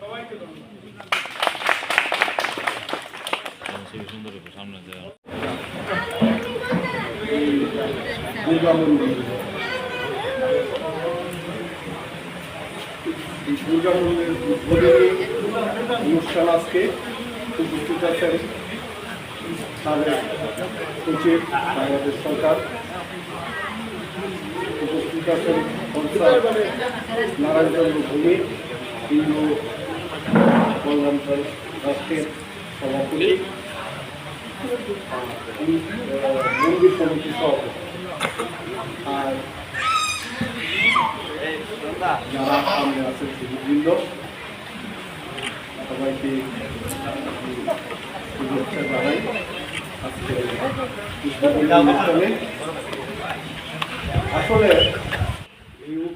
তাকাই দুর্গামন্দির উদ্বোধনী অনুষ্ঠান আজকে উপস্থিত আছেন সাবেক সচিব বাংলাদেশ সরকার উপস্থিত আছেন নারায়ণচন্দ্র ভূমি হিন্দু কল্যাণ সভাপতি, মন্দির কমিটির সভাপতি। আর যারা সামনে আছেন সুযোগবৃন্দ সবাইকে শুভেচ্ছা আসলে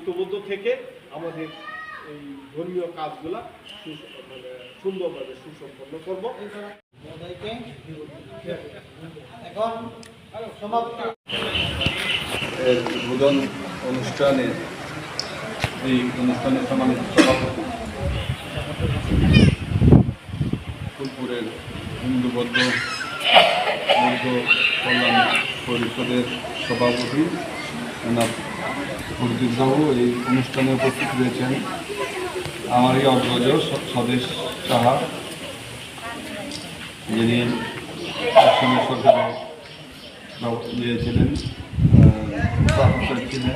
ঐক্যবদ্ধ থেকে আমাদের এই ধর্মীয় কাজগুলা মানে সুন্দরভাবে সুসম্পন্ন করব। এখন সমাপ্ত। এর উদ্বোধন অনুষ্ঠানে এই অনুষ্ঠানের সম্মানিত সভাপতি। ফুলপুরের হিন্দু বৌদ্ধ বৌদ্ধ কল্যাণ পরিষদের সভাপতি জনাব গুরুদীপ বাবু এই অনুষ্ঠানে উপস্থিত রয়েছেন আমারই অগ্রজ স- স্বদেশ সাহা, যিনি ইয়ে ছিলেন ছিলেন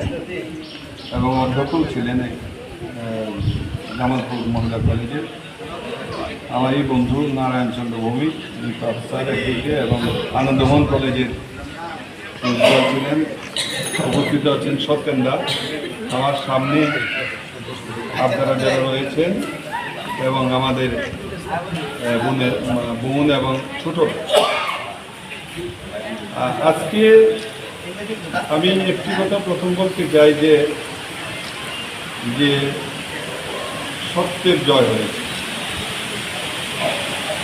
এবং অধ্যক্ষও ছিলেন জামালপুর মহিলা কলেজের আমার এই বন্ধু নারায়ণ চন্দ্র ভৌমিক, যিনি প্রফেসর এবং আনন্দমোহন কলেজের ছিলেন। উপস্থিত আছেন সত্যেন্দা। আমার সামনে আপনারা যারা রয়েছেন এবং আমাদের বোনের, বোন এবং ছোট। আজকে আমি একটি কথা প্রথম বলতে চাই যে যে সত্যের জয় হয়েছে।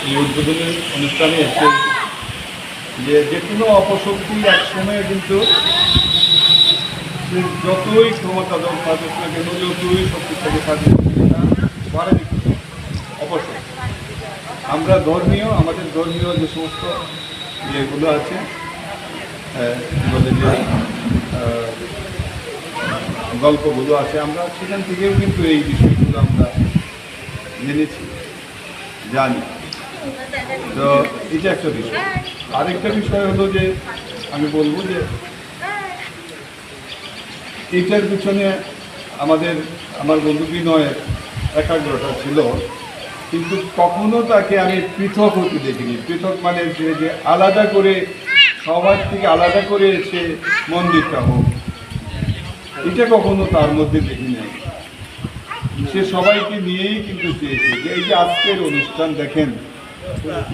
এই উদ্বোধনী অনুষ্ঠানে এসে যে যে কোনো অপশক্তি এক সময়ে কিন্তু যতই ক্ষমতা দল থাকুক না কেন, যতই শক্তিশালী থাকুক অবশ্যই। আমরা ধর্মীয়, আমাদের ধর্মীয় যে সমস্ত ইয়েগুলো আছে যে গল্পগুলো আছে, আমরা সেখান থেকেও কিন্তু এই বিষয়গুলো আমরা জেনেছি, জানি। তো এটা একটা বিষয়। আরেকটা বিষয় হলো যে, আমি বলব যে এইটার পিছনে আমাদের, আমার বন্ধু বিনয়ের একাগ্রতা ছিল, কিন্তু কখনো তাকে আমি পৃথক হতে দেখিনি। পৃথক মানে যে আলাদা করে, সবার থেকে আলাদা করে এসে মন্দিরটা হোক। এটা কখনো তার মধ্যে দেখি নাই। সে সবাইকে নিয়েই কিন্তু চেয়েছে যে, এই যে আজকের অনুষ্ঠান দেখেন,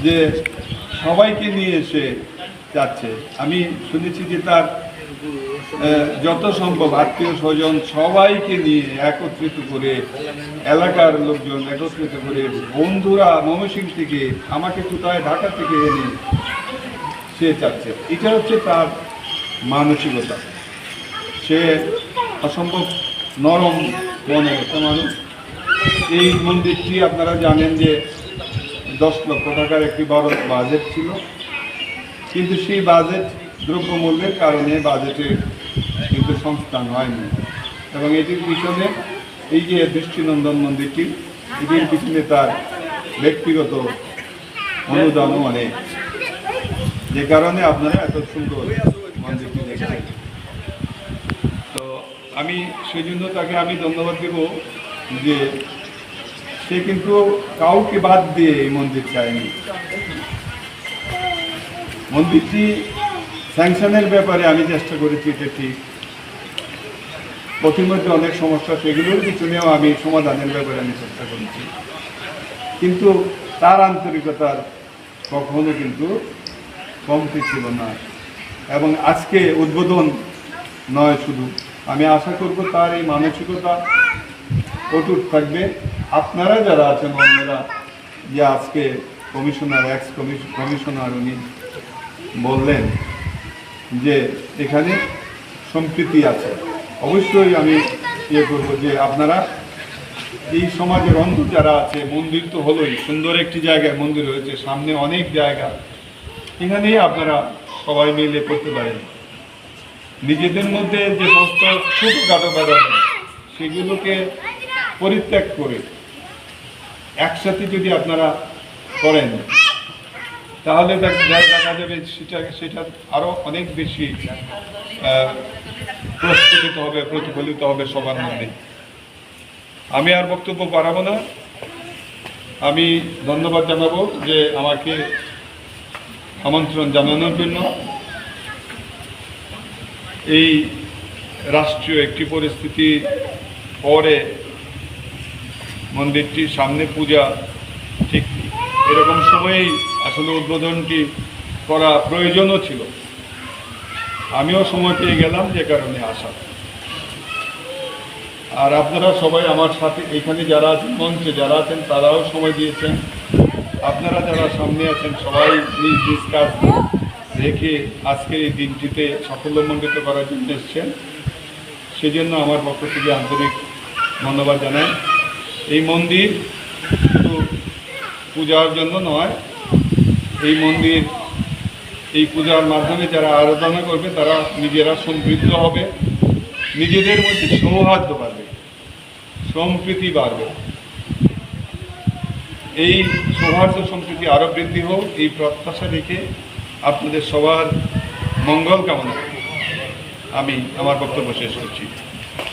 যে সবাইকে নিয়ে এসে যাচ্ছে। আমি শুনেছি যে তার যত সম্ভব আত্মীয় স্বজন সবাইকে নিয়ে একত্রিত করে এলাকার লোকজন একত্রিত করে বন্ধুরা ময়মনসিং থেকে আমাকে কোথায় ঢাকা থেকে এনে সে চাচ্ছে। এটা হচ্ছে তার মানসিকতা। সে অসম্ভব নরম মনের একটা মানুষ। এই মন্দিরটি আপনারা জানেন যে দশ লক্ষ টাকার একটি বড় বাজেট ছিল। কিন্তু সেই বাজেট দ্রব্যমূল্যের কারণে বাজেটে কিন্তু সংস্থান হয়নি। এবং এটির পিছনে এই যে দৃষ্টিনন্দন মন্দিরটি, এটির পিছনে তার ব্যক্তিগত অনুদানও অনেক। যে কারণে আপনারা এত সুন্দর মন্দিরটি দেখছেন। তো আমি সেই জন্য তাকে আমি ধন্যবাদ দেব যে সে কিন্তু কাউকে বাদ দিয়ে এই মন্দির চায়নি। মন্দিরটি স্যাংশনের ব্যাপারে আমি চেষ্টা করেছি এটা ঠিক। প্রতিমধ্যে অনেক সমস্যা সেগুলোর পিছনেও আমি সমাধানের ব্যাপারে আমি চেষ্টা করেছি। কিন্তু তার আন্তরিকতার কখনো কিন্তু কমতি ছিল না। এবং আজকে উদ্বোধন নয় শুধু। আমি আশা করব তার এই মানসিকতা অটুট থাকবে। আপনারা যারা আছেন, অন্যরা, যে আজকে কমিশনার এক্স কমিশনার উনি বললেন যে এখানে সম্প্রীতি আছে। অবশ্যই আমি ইয়ে করব যে আপনারা এই সমাজের অন্ধ যারা আছে, মন্দির তো হলোই, সুন্দর একটি জায়গায় মন্দির হয়েছে সামনে অনেক জায়গা। এখানেই আপনারা সবাই মিলে করতে পারেন। নিজেদের মধ্যে যে সমস্ত ছোটোখাটো ব্যাপার সেগুলোকে পরিত্যাগ করে একসাথে যদি আপনারা করেন তাহলে দেখ- যাবে সেটা সেটা আরও অনেক বেশি প্রস্ফুটিত হবে, প্রতিফলিত হবে সবার মধ্যে। আমি আর বক্তব্য বাড়াবো না। আমি ধন্যবাদ জানাব যে আমাকে আমন্ত্রণ জানানোর জন্য। এই রাষ্ট্রীয় একটি পরিস্থিতি পরে মন্দিরটির সামনে পূজা ঠিক এরকম সময়েই আসলে উদ্বোধনটি করা প্রয়োজনও ছিল। আমিও সময় পেয়ে গেলাম যে কারণে আসা আর আপনারা সবাই আমার সাথে, এখানে যারা আছেন, মঞ্চে যারা আছেন, তারাও সময় দিয়েছেন। আপনারা যারা সামনে আছেন, সবাই নিজ নিজ কাজ রেখে আজকের এই দিনটিতে সাফল্যমণ্ডিত করার জন্য এসছেন। সেজন্য আমার পক্ষ থেকে আন্তরিক ধন্যবাদ জানাই। এই মন্দির পূজার জন্য নয়। এই মন্দির, এই পূজার মাধ্যমে যারা আরাধনা করবে, তারা নিজেরা সমৃদ্ধ হবে। নিজেদের মধ্যে সৌহার্দ্য বাড়বে, সম্প্রীতি বাড়বে। এই সৌহার্দ্য, সম্প্রীতি আরও বৃদ্ধি হোক, এই প্রত্যাশা রেখে আপনাদের সবার মঙ্গল কামনা। আমি, আমার বক্তব্য শেষ করছি।